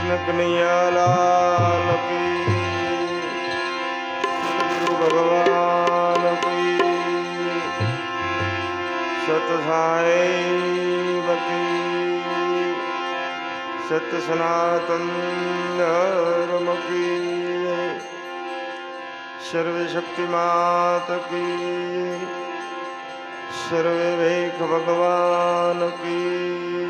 કૃષ્ણ કનૈયાલાલ ભગવાન કી સત સાઈ કી સત સનાતન ધર્મ કી સર્વ શક્તિ માત કી સર્વે ભગવાન કી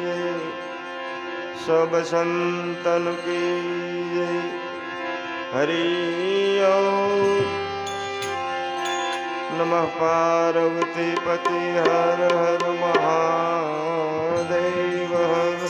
सब संतन की हरि ओम नमः पार्वती पति हर हर महादेव हर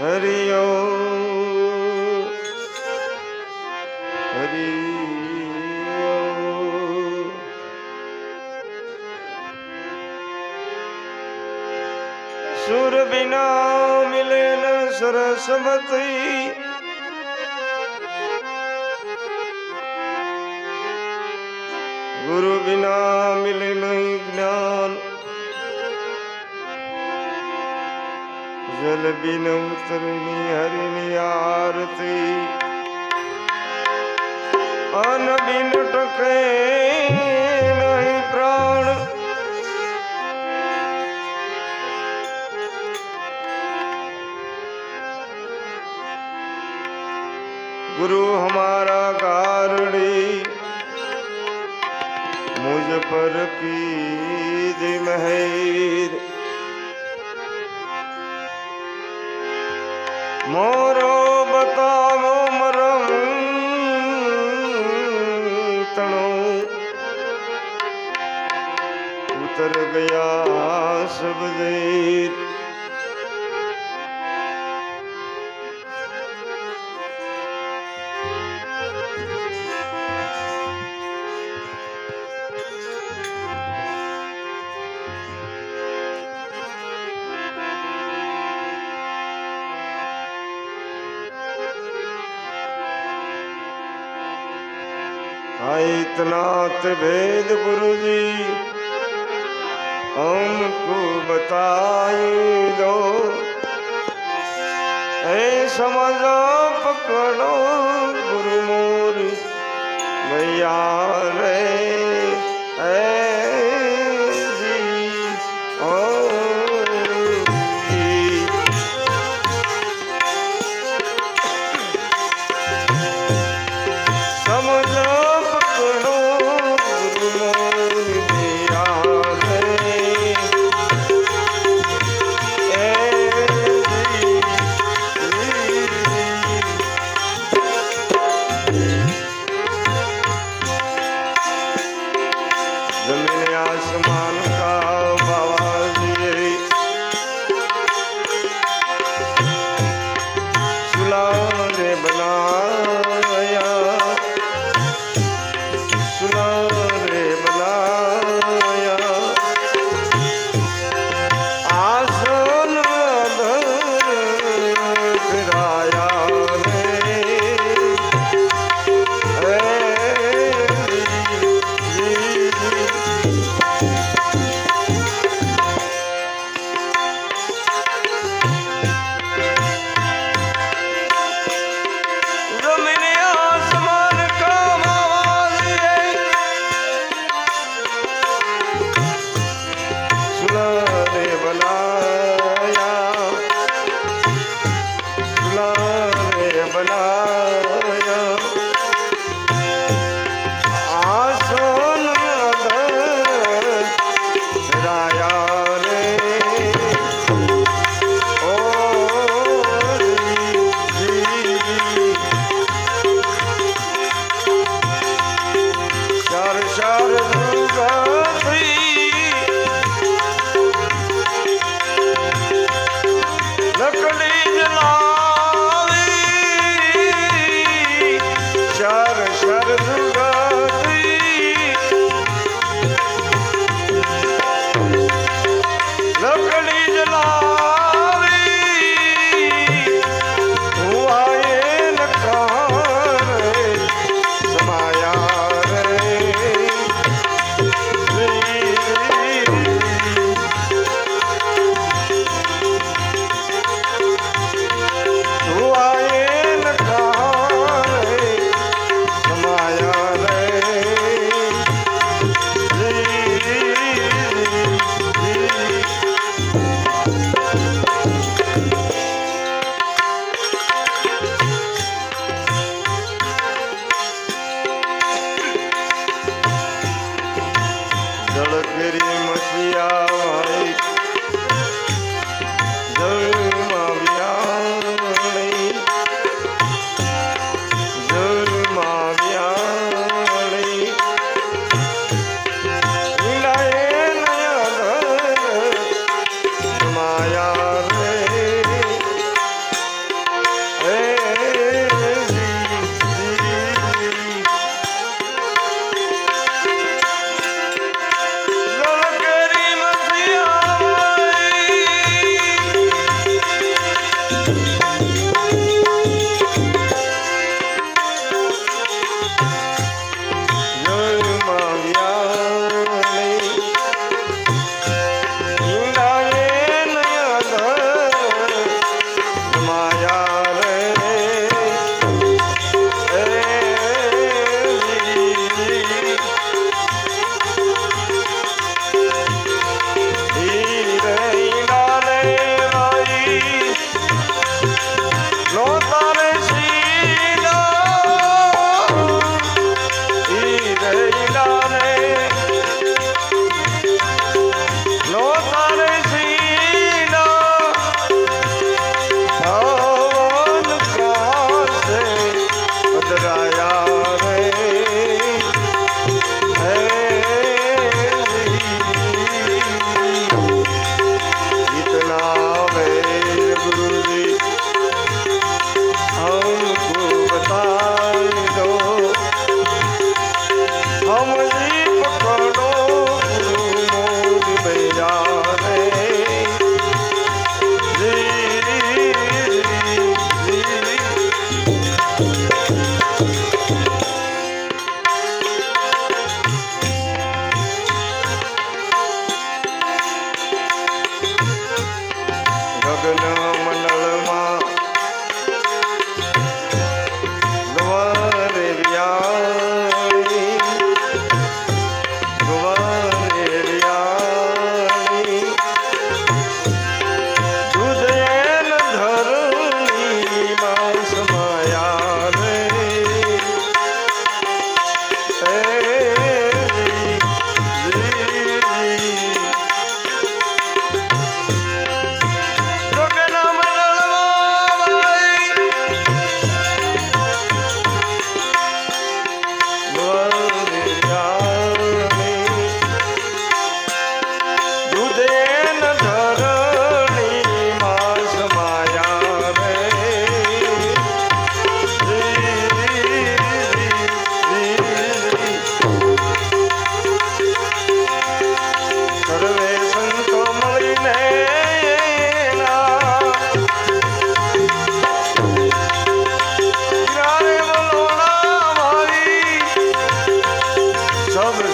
હરિ ઓમ હરિ સુર બિના મિલે ન સરસ્વતી ગુરુ બિના મિલે નહીં જ્ઞાન. જલ બિન ઉતરની હરિની આરતી અન બિન ટકે નહીં પ્રાણ ગુરુ હમારા કારણી મુજ પર કી મહેર મોરો બતાવો મરમ તણો. ઉતર ગયા શબ્દે हाँ इतना तो भेद गुरु जी हमको बताई दो ऐ समझो पकड़ो गुरु मोरी मैया रे ऐ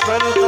संत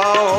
Oh.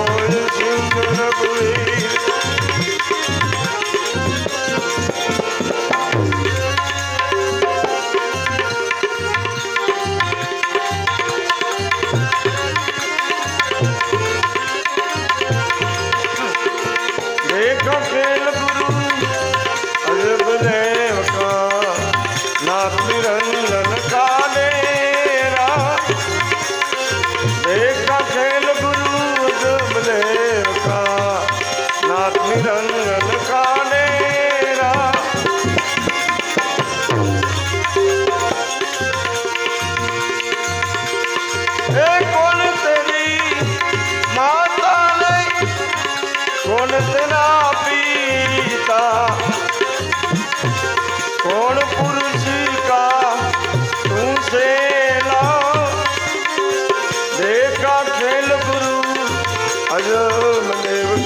अजब देव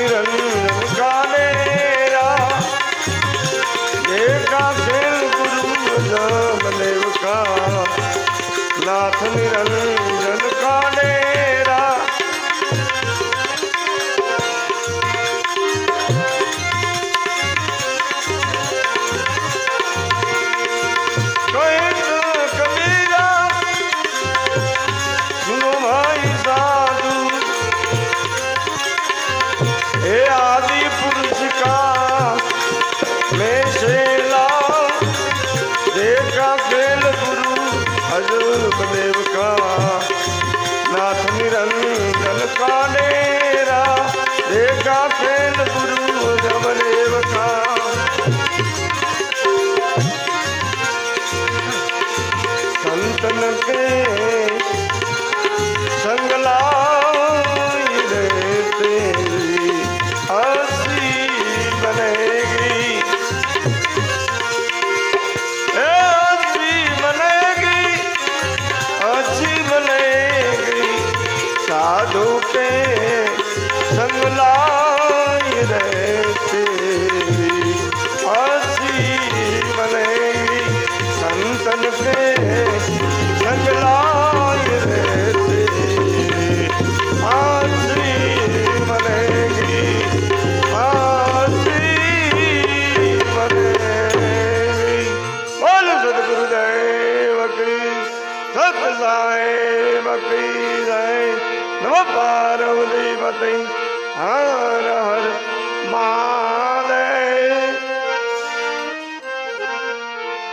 விரல்